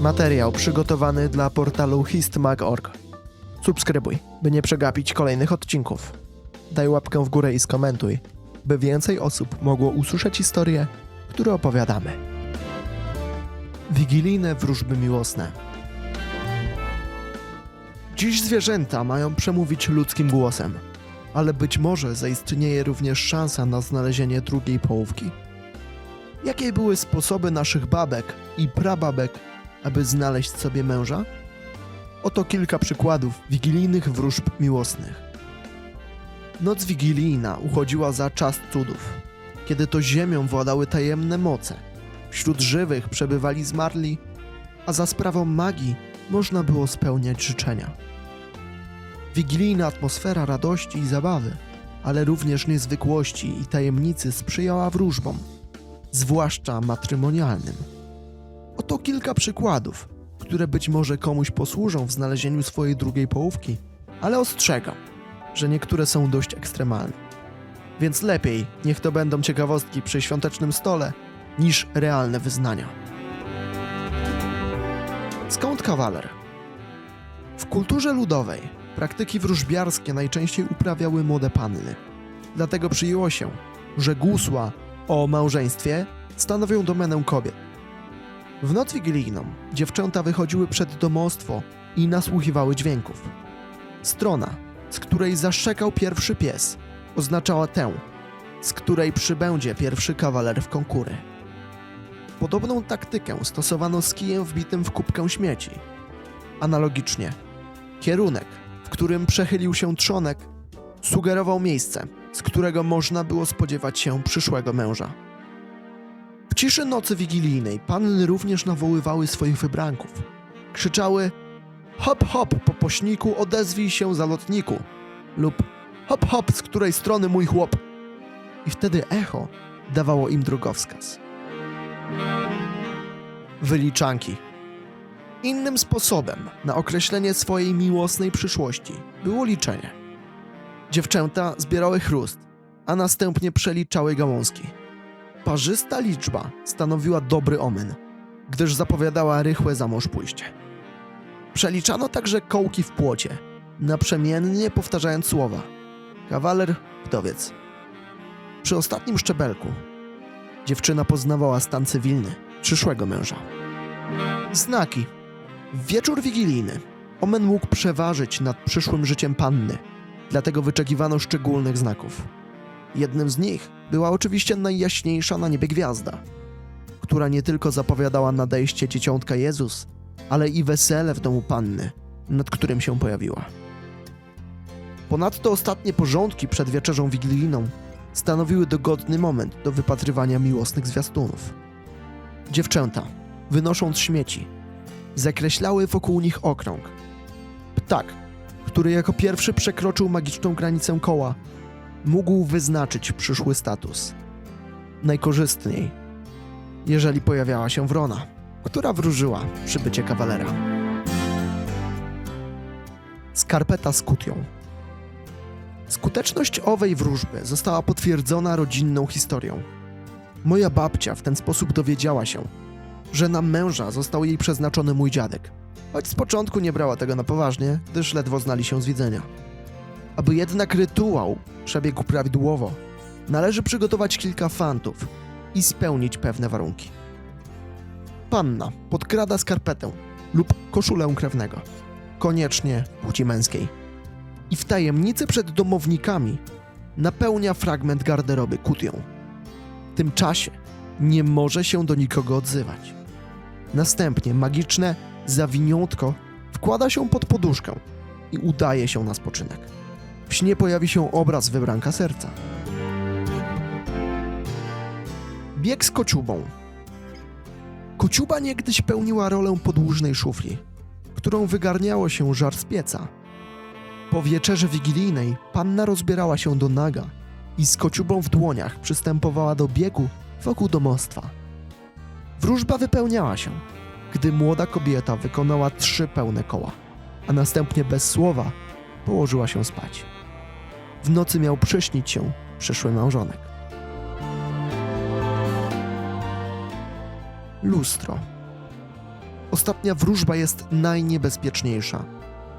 Materiał przygotowany dla portalu histmag.org. Subskrybuj, by nie przegapić kolejnych odcinków. Daj łapkę w górę i skomentuj, by więcej osób mogło usłyszeć historie, które opowiadamy. Wigilijne wróżby miłosne. Dziś zwierzęta mają przemówić ludzkim głosem, ale być może zaistnieje również szansa na znalezienie drugiej połówki. Jakie były sposoby naszych babek i prababek, aby znaleźć sobie męża? Oto kilka przykładów wigilijnych wróżb miłosnych. Noc wigilijna uchodziła za czas cudów, kiedy to ziemią władały tajemne moce. Wśród żywych przebywali zmarli, a za sprawą magii można było spełniać życzenia. Wigilijna atmosfera radości i zabawy, ale również niezwykłości i tajemnicy sprzyjała wróżbom, zwłaszcza matrymonialnym. Oto kilka przykładów, które być może komuś posłużą w znalezieniu swojej drugiej połówki, ale ostrzegam, że niektóre są dość ekstremalne. Więc lepiej niech to będą ciekawostki przy świątecznym stole niż realne wyznania. Skąd kawaler? W kulturze ludowej praktyki wróżbiarskie najczęściej uprawiały młode panny. Dlatego przyjęło się, że gusła o małżeństwie stanowią domenę kobiet. W noc wigilijną dziewczęta wychodziły przed domostwo i nasłuchiwały dźwięków. Strona, z której zaszczekał pierwszy pies, oznaczała tę, z której przybędzie pierwszy kawaler w konkury. Podobną taktykę stosowano z kijem wbitym w kubkę śmieci. Analogicznie, kierunek, w którym przechylił się trzonek, sugerował miejsce, z którego można było spodziewać się przyszłego męża. Ciszy nocy wigilijnej panny również nawoływały swoich wybranków. Krzyczały hop hop po pośniku odezwij się zalotniku lub hop hop z której strony mój chłop. I wtedy echo dawało im drogowskaz. Wyliczanki. Innym sposobem na określenie swojej miłosnej przyszłości było liczenie. Dziewczęta zbierały chrust, a następnie przeliczały gałązki. Parzysta liczba stanowiła dobry omen, gdyż zapowiadała rychłe za mąż pójście. Przeliczano także kołki w płocie, naprzemiennie powtarzając słowa kawaler, wdowiec. Przy ostatnim szczebelku dziewczyna poznawała stan cywilny przyszłego męża. Znaki. W wieczór wigilijny omen mógł przeważyć nad przyszłym życiem panny, dlatego wyczekiwano szczególnych znaków. Jednym z nich była oczywiście najjaśniejsza na niebie gwiazda, która nie tylko zapowiadała nadejście dzieciątka Jezus, ale i wesele w domu panny, nad którym się pojawiła. Ponadto ostatnie porządki przed wieczerzą wigilijną stanowiły dogodny moment do wypatrywania miłosnych zwiastunów. Dziewczęta, wynosząc śmieci, zakreślały wokół nich okrąg. Ptak, który jako pierwszy przekroczył magiczną granicę koła, mógł wyznaczyć przyszły status. Najkorzystniej, jeżeli pojawiała się wrona, która wróżyła przybycie kawalera. Skarpeta z kutią. Skuteczność owej wróżby została potwierdzona rodzinną historią. Moja babcia w ten sposób dowiedziała się, że na męża został jej przeznaczony mój dziadek, choć z początku nie brała tego na poważnie, gdyż ledwo znali się z widzenia. Aby jednak rytuał przebiegł prawidłowo, należy przygotować kilka fantów i spełnić pewne warunki. Panna podkrada skarpetę lub koszulę krewnego, koniecznie płci męskiej, i w tajemnicy przed domownikami napełnia fragment garderoby kutią. W tym czasie nie może się do nikogo odzywać. Następnie magiczne zawiniątko wkłada się pod poduszkę i udaje się na spoczynek. W śnie pojawi się obraz wybranka serca. Bieg z kociubą. Kociuba niegdyś pełniła rolę podłużnej szufli, którą wygarniało się żar z pieca. Po wieczerzy wigilijnej panna rozbierała się do naga i z kociubą w dłoniach przystępowała do biegu wokół domostwa. Wróżba wypełniała się, gdy młoda kobieta wykonała trzy pełne koła, a następnie bez słowa położyła się spać. W nocy miał przyśnić się przyszły małżonek. Lustro. ostatnia wróżba jest najniebezpieczniejsza,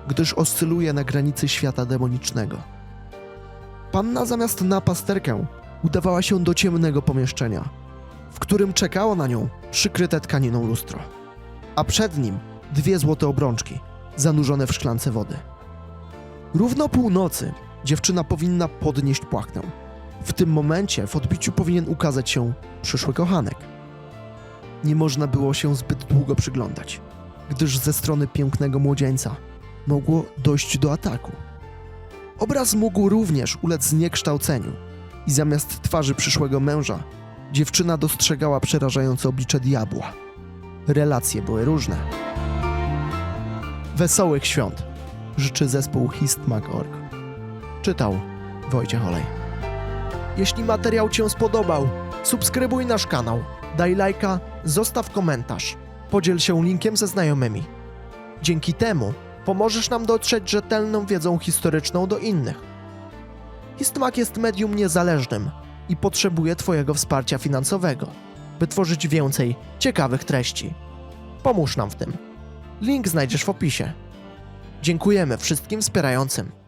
gdyż oscyluje na granicy świata demonicznego. Panna zamiast na pasterkę udawała się do ciemnego pomieszczenia, w którym czekało na nią przykryte tkaniną lustro, a przed nim dwie złote obrączki zanurzone w szklance wody. Równo północy dziewczyna powinna podnieść płachtę. W tym momencie w odbiciu powinien ukazać się przyszły kochanek. Nie można było się zbyt długo przyglądać, gdyż ze strony pięknego młodzieńca mogło dojść do ataku. Obraz mógł również ulec zniekształceniu i zamiast twarzy przyszłego męża, dziewczyna dostrzegała przerażające oblicze diabła. Relacje były różne. Wesołych świąt życzy zespół hist.org. Czytał Wojciech Olej. Jeśli materiał Cię spodobał, subskrybuj nasz kanał, daj lajka, zostaw komentarz, podziel się linkiem ze znajomymi. Dzięki temu pomożesz nam dotrzeć rzetelną wiedzą historyczną do innych. Histmak jest medium niezależnym i potrzebuje Twojego wsparcia finansowego, by tworzyć więcej ciekawych treści. Pomóż nam w tym. Link znajdziesz w opisie. Dziękujemy wszystkim wspierającym.